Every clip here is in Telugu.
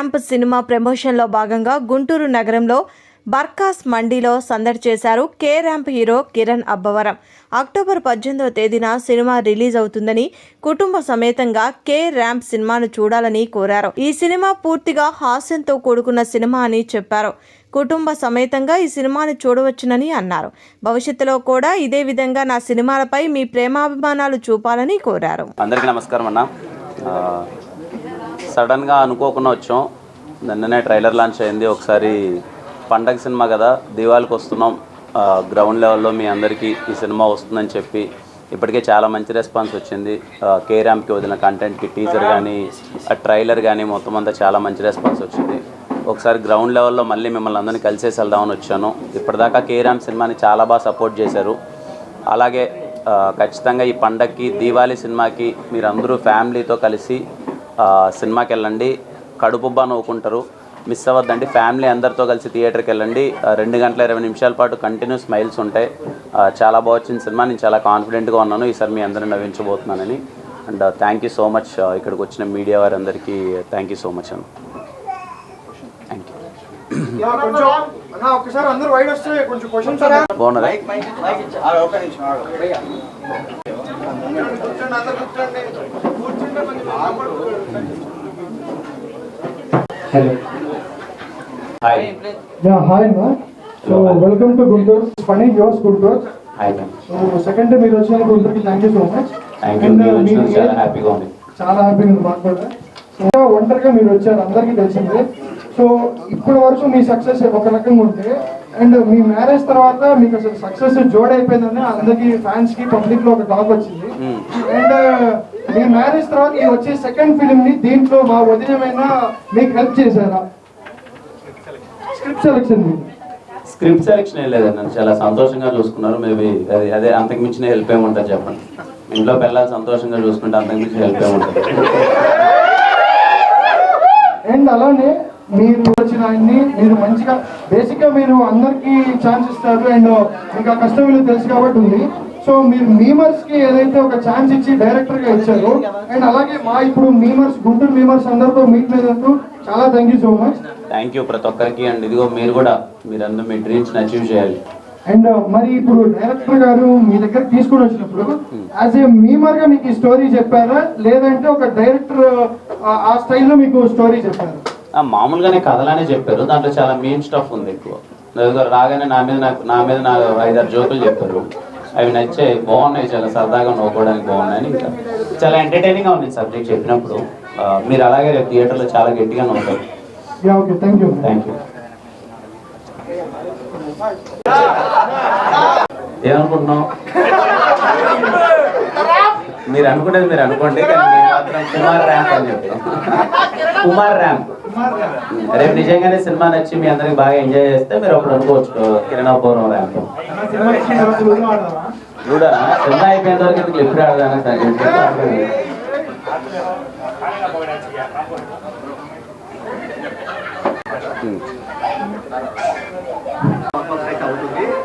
ర్యాంప్ సినిమా ప్రమోషన్లో భాగంగా గుంటూరు నగరంలో బర్కాస్ మండీలో సందడి చేశారు K Ramp hero Kiran Abbavaram. October పద్దెనిమిదవ తేదీన సినిమా రిలీజ్ అవుతుందని కుటుంబ సమేతంగా కే ర్యాంప్ సినిమాను చూడాలని కోరారు. ఈ సినిమా పూర్తిగా హాస్యంతో కూడుకున్న సినిమా అని చెప్పారు. కుటుంబ సమేతంగా ఈ సినిమాను చూడవచ్చునని అన్నారు. భవిష్యత్తులో కూడా ఇదే విధంగా నా సినిమాలపై మీ ప్రేమాభిమానాలు చూపాలని కోరారు. అందరికీ నమస్కారం అన్న. సడన్గా అనుకోకుండా వచ్చాం. నిన్ననే ట్రైలర్ లాంచ్ అయింది. ఒకసారి పండగ సినిమా కదా దివాళికి వస్తున్నాం. గ్రౌండ్ లెవెల్లో మీ అందరికీ ఈ సినిమా వస్తుందని చెప్పి ఇప్పటికే చాలా మంచి రెస్పాన్స్ వచ్చింది. ఆ, కే ర్యాంప్కి వదిలిన కంటెంట్కి టీజర్ కానీ ఆ ట్రైలర్ కానీ మొత్తం అంతా చాలా మంచి రెస్పాన్స్ వచ్చింది. ఒకసారి గ్రౌండ్ లెవెల్లో మళ్ళీ మిమ్మల్ని అందరినీ కలిసేసి వెళ్దామని వచ్చాను. ఇప్పటిదాకా కే ర్యాంప్ సినిమాని చాలా బాగా సపోర్ట్ చేశారు. అలాగే ఖచ్చితంగా ఈ పండక్కి దీవాళీ సినిమాకి మీరందరూ ఫ్యామిలీతో కలిసి సినిమాకి వెళ్ళండి కడుపుబ్బా నవ్వుకుంటారు. మిస్ అవ్వద్దండి. ఫ్యామిలీ అందరితో కలిసి థియేటర్కి వెళ్ళండి రెండు గంటల ఇరవై నిమిషాల పాటు కంటిన్యూ స్మైల్స్ ఉంటాయి. చాలా బాగా వచ్చిన సినిమా. నేను చాలా కాన్ఫిడెంట్గా ఉన్నాను. ఈసారి మీ అందరిని నవ్వించబోతున్నానని. And thank you so much ఇక్కడికి వచ్చిన మీడియా వారందరికీ థ్యాంక్ యూ సో మచ్ అన్న. థ్యాంక్ యూ బాగున్నదా? కూర్చోండి. హలో. హాయ్ యా హాయ్ అన్న so welcome to Guntur. Funny yours Guntur. Hi so second day మీరు వచ్చినందుకు గుంటూరుకి థ్యాంక్ యూ సో మచ్ చాలా హ్యాపీగా ఉంది. చాలా హ్యాపీగా ఉంది మాకు కూడా. సో ఒంటరిగా మీరు వచ్చారు అందరికీ తెలిసిందే. సో ఇప్పటి వరకు మీ సక్సెస్ ఒక రకంగా ఉంటే అండ్ మీ మ్యారేజ్ తర్వాత మీకు అసలు సక్సెస్ జోడైపోయిందని అందరికి ఫ్యాన్స్కి పబ్లిక్లో ఒక టాక్ వచ్చింది. అండ్ మీ మ్యారేజ్ తర్వాత ఈ వచ్చే సెకండ్ ఫిలిం ని దీంట్లో మా వదినమైన మీకు హెల్ప్ చేశారా? స్క్రిప్ట్ సెలెక్షన్ స్క్రిప్ట్ సెలెక్షన్ ఏం లేదండి నన్ను చాలా సంతోషంగా చూసుకున్నారు. మేబీ అది అదే అంతకు మించిన హెల్ప్ ఏముంటుంది చెప్పండి. ఇంట్లో పిల్లలు సంతోషంగా చూసుకుంటే అంతకు మించిన హెల్ప్ ఏముంటుంది అండ్ అలానే మీరు వచ్చిన ఆయన్ని మీరు మంచిగా బేసిక్గా మీరు అందరికి ఛాన్స్ ఇస్తారు. అండ్ ఇంకా కష్టం విలువ తెలుసు కాబట్టి ఉంది. సో మీరు మీమర్స్కి ఏదైతే ఒక ఛాన్స్ ఇచ్చి డైరెక్టర్గా ఇచ్చారో అండ్ అలాగే మా ఇప్పుడు మీమర్స్ గుంటూరు మీమర్స్ అందరితో మీట్ లేదంటూ చాలా thank you so much. Thank you ప్రతి ఒక్కరికి అండ్ ఇదిగో మీరు కూడా మీరందరూ మీ డ్రీమ్స్ని అచీవ్ చేయాలి. అండ్ మరి ఇప్పుడు డైరెక్టర్ గారు మీ దగ్గర తీసుకొని వచ్చినప్పుడు యాజ్ ఏ మీమర్గా మీకు ఈ స్టోరీ చెప్పారా? లేదంటే ఒక డైరెక్టర్ ఆ స్టైల్లో మీకు స్టోరీ చెప్పారా? ఆ, మామూలుగానే కథలానే చెప్పారు. దాంట్లో చాలా మీన్ స్టఫ్ ఉంది ఎక్కువ. రాగానే నా మీద నాకు నా మీద నా ఐదారు జోకులు చెప్పారు. అవి నచ్చాయి బాగున్నాయి చాలా సరదాగా నవ్వుకోవడానికి బాగున్నాయని ఇంకా చాలా ఎంటర్టైనింగ్గా ఉంది సబ్జెక్ట్ చెప్పినప్పుడు. మీరు అలాగే రేపు థియేటర్లో చాలా గట్టిగా నవ్వుతారు థ్యాంక్ యూ థ్యాంక్ యూ ఏమనుకుంటున్నాం మీరు అనుకునేది మీరు అనుకోండి కానీ మాత్రం కుమార్ ర్యాంప్ అని చెప్తాం కుమార్ ర్యాంప్ రేపు నిజంగానే సినిమా నచ్చి మీ అందరికి బాగా ఎంజాయ్ చేస్తే మీరు అప్పుడు అనుకోవచ్చు కిరణాపురం ర్యాంప్ చూడరా? సినిమా అయిపోయేంత వరకు ఎందుకు ఎప్పుడు ఆడదానా సరే?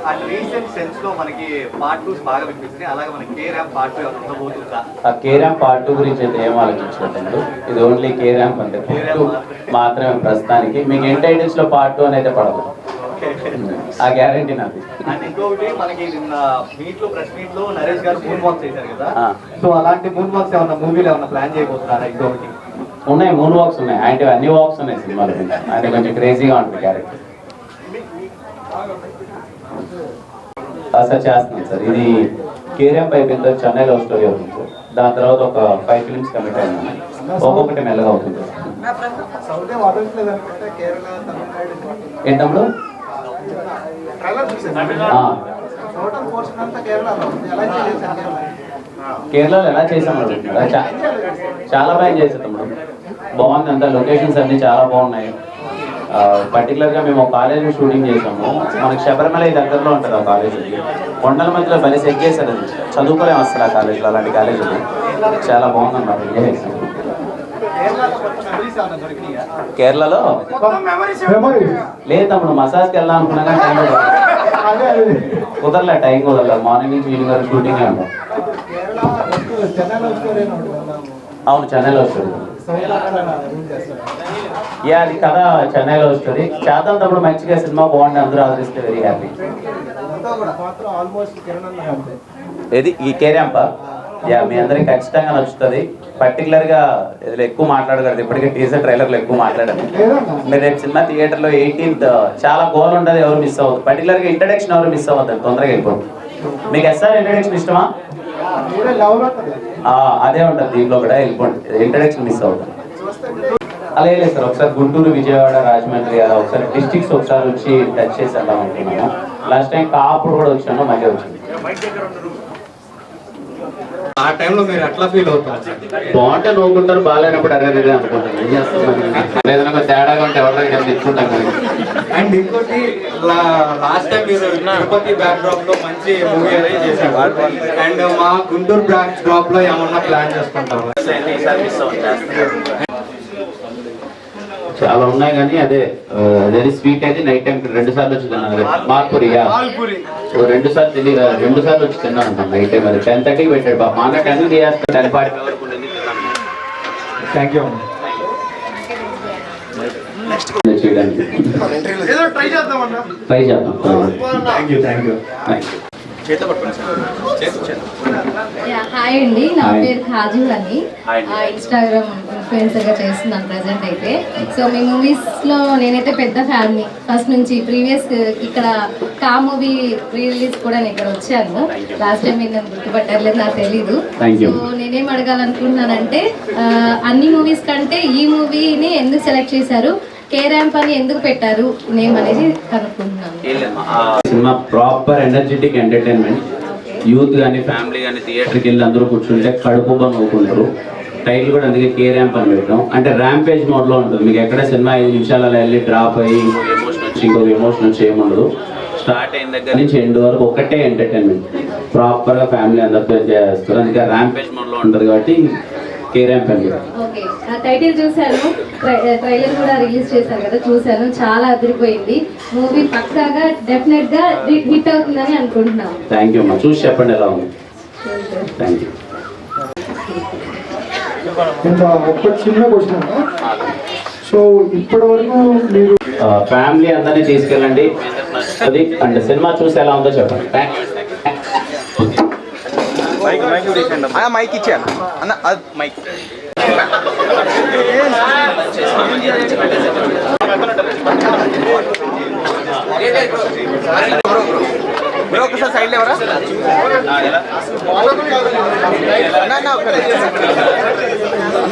అండ్ రీసెంట్ సెన్స్లో మనకి పార్ట్ టూస్ బాగా వినిపిస్తుంది. అలాగే మనకి కే ర్యాంప్ పార్ట్ టూ ఉండబోతుందా ఆ కే ర్యాంప్ పార్ట్ టూ గురించి అయితే ఏం ఆలోచించలేదు ఇది ఓన్లీ కే ర్యాంప్ అంటే మాత్రమే ప్రస్తుతానికి. మీకు ఎన్ టైటిల్స్లో పార్ట్ టూ అనేది పడదు. ఆ గ్యారంటీ నాది. అండ్ ఇంకొకటి మనకి నిన్న మీట్లో ప్రెస్ మీట్లో నరేష్ గారు మూన్ వాక్స్ చేశారు కదా. సో అలాంటి మూన్ వాక్స్ ఏమన్నా మూవీలో ఏమన్నా ప్లాన్ చేయబోతున్నారా ఇంకొకటి ఉన్నాయి మూడు వాక్స్ ఉన్నాయి. ఆయన అన్ని వాక్స్ ఉన్నాయి సినిమాలో ఆయన కొంచెం క్రేజీగా ఉంటుంది క్యారెక్టర్ సార్ చేస్తున్నాం సార్. ఇది కేరియం అయిపోయిన తర్వాత చెన్నై లవ్ స్టోరీ అవుతుంది సార్. దాని తర్వాత ఒక ఫైవ్ ఫిల్మ్స్ కమిట్ అయినా ఒక్కొక్కటి మెల్లగా అవుతుంది. ఏంటప్పుడు కేరళలో ఎలా చేసాం చాలా బాగా చేసాం బాగుంది అంతా. లొకేషన్స్ అన్ని చాలా బాగున్నాయి. పర్టికులర్గా మేము ఒక కాలేజ్ షూటింగ్ చేసాము మనకి శబరిమల దగ్గరలో ఉంటుంది ఆ కాలేజ్. కొండల మధ్యలో బలి సెట్ చేశారు అది. చదువుకోలేము అసలు ఆ కాలేజీలో అలాంటి కాలేజ్ చాలా బాగుంది అన్నమాట ఎంజాయ్ చేసాం కేరళలో? లేదు తమ్ముడు మసాజ్కి వెళ్దాం అనుకున్నా కానీ టైం కుదరలే టైం కుదరలేదు. మార్నింగ్ నుంచి ఈవినింగ్ వరకు షూటింగ్ అవును చెన్నైలో వస్తుంది. యా అది కథ చెన్నైలో వస్తుంది చేద్దాం తప్పుడు మంచిగా సినిమా బాగుంది అందరూ ఆదరిస్తే వెరీ హ్యాపీ ఇదంతా ఈ యా మీ అందరికి ఖచ్చితంగా నచ్చుతుంది. పర్టికులర్గా ఇదిలో ఎక్కువ మాట్లాడగలదు ఇప్పటికే టీజర్ ట్రైలర్లో ఎక్కువ మాట్లాడారు మీరు రేపు సినిమా థియేటర్లో ఎయిటీన్త్ చాలా గోల్ ఉండదు ఎవరు మిస్ అవ్వదు పర్టికులర్గా ఇంట్రడక్షన్ ఎవరు మిస్ అవ్వద్దు తొందరగా వెళ్ళిపోతుంది మీకు ఎస్ఆర్ ఇంట్రడక్షన్ ఇష్టమా? అదే ఉంటుంది దీంట్లో కూడా వెళ్ళిపోండి ఇంట్రడక్షన్ మిస్ అవుతుంది. అలా లేదు సార్ ఒకసారి గుంటూరు విజయవాడ రాజమండ్రి అలా ఒకసారి డిస్టిక్స్ ఒకసారి వచ్చి టచ్ చేసి వెళ్దాం అనుకున్నాము. లాస్ట్ టైం కాపుడు కూడా వచ్చాను మంచిగా వచ్చింది. ఆ టైంలో మీరు ఎట్లా ఫీల్ అవుతారు? బాగుంటే నవ్వుకుంటారు బాగాలేనప్పుడు అరే అరే అనుకుంటారు. ఏం చేస్తాం తేడాగా ఉంటే ఎవరైనా తెచ్చుకుంటాం కానీ అండ్ ఇంకోటి లాస్ట్ టైం మీరు తిరుపతి బ్యాక్ డ్రాప్లో మంచి మూవీ అనేది చేశారు. అండ్ మా గుంటూరు బ్యాక్ డ్రాప్లో ఏమన్నా ప్లాన్ చేసుకుంటారు? చాలా ఉన్నాయి కానీ అదే అదే స్వీట్ అయితే నైట్ టైం రెండు సార్లు వచ్చి తిన్నాను ఓ రెండు సార్లు తెలియదు రెండు సార్లు వచ్చి తిన్నాను అన్న నైట్ టైం అది. టెన్ థర్టీకి పెట్టాడు బాబు మా టెన్ చేస్తాను టెన్ ఫార్టీ వరకు థ్యాంక్ యూ చేయడానికి ట్రై చేద్దాం థ్యాంక్ థ్యాంక్ హాయ్ అండి. నా. పేరు కాజల్ అని. హాయ్ అండి. ఆ, ఇన్స్టాగ్రామ్ ఇన్ఫ్లుయెన్సర్గా చేస్తున్నాను ప్రజెంట్ అయితే. సో మీ మూవీస్లో నేనైతే పెద్ద ఫ్యాన్ని ఫస్ట్ నుంచి ప్రీవియస్ ఇక్కడ కా మూవీ రిలీజ్ కూడా నేను ఇక్కడ వచ్చాను. లాస్ట్ టైం మీరు నన్ను గుర్తుపట్టారు నాకు తెలీదు. సో నేనేం అడగాలనుకుంటున్నానంటే అన్ని మూవీస్ కంటే ఈ మూవీని ఎందుకు సెలెక్ట్ చేశారు? కే ర్యాంప్ అని ఎందుకు పెట్టారు? నేమ్ అనేది కనుక్కుంటున్నాను. Cinema proper energetic entertainment. Youth కానీ ఫ్యామిలీ కానీ థియేటర్కి వెళ్ళి అందరూ కూర్చుంటే కడుపు నవ్వుకుంటారు టైటిల్ కూడా అందుకే కే ర్యాంప్ అని పెట్టాం. అంటే ర్యాంపేజ్ మోడ్లో ఉంటుంది. మీకు ఎక్కడ సినిమా ఐదు నిమిషాలు అలా వెళ్ళి డ్రాప్ అయ్యి ఇంకో ఎమోషన్ వచ్చి ఇంకొక ఎమోషన్ వచ్చి ఏముండదు స్టార్ట్ అయిన దగ్గర నుంచి ఎండ్ వరకు ఒకటే ఎంటర్టైన్మెంట్ ప్రాపర్గా ఫ్యామిలీ అందరితో చేస్తారు. అందుకే ర్యాంపేజ్ మోడ్లో ఉంటుంది కాబట్టి కే ర్యాంప్ అని టైటిల్ చూశాను. ట్రై- ట్రైలర్ కూడా రిలీజ్ చేశారు కదా చూశాను. చాలా అదిరిపోయింది. మూవీ పక్కాగా డెఫినెట్గా హిట్ హిట్ అవుతుందని అనుకుంటున్నాను థ్యాంక్ యూ అమ్మా. చూసి చెప్పండి ఎలా ఉంది. థ్యాంక్ యూ ఇంకా ఒక చిన్న క్వశ్చన్ సో ఇప్పటి వరకు మీరు ఫ్యామిలీ అందరినీ తీసుకెళ్ళండి. అది అంటే సినిమా చూసి ఎలా ఉందో చెప్పండి. మైక్ ఇచ్చాను అన్న అది మైక్ బ్రో ఒకసారి సైడ్ లేవరా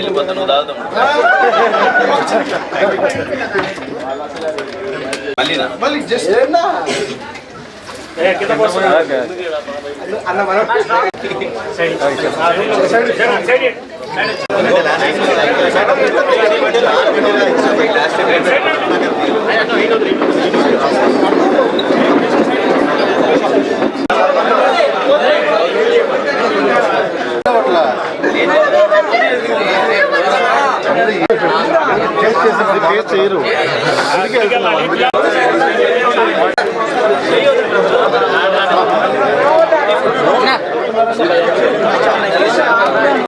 ఒక బ్రో బ్రో మళ్ళీ జస్ట్ అన్న మనం చేయరు.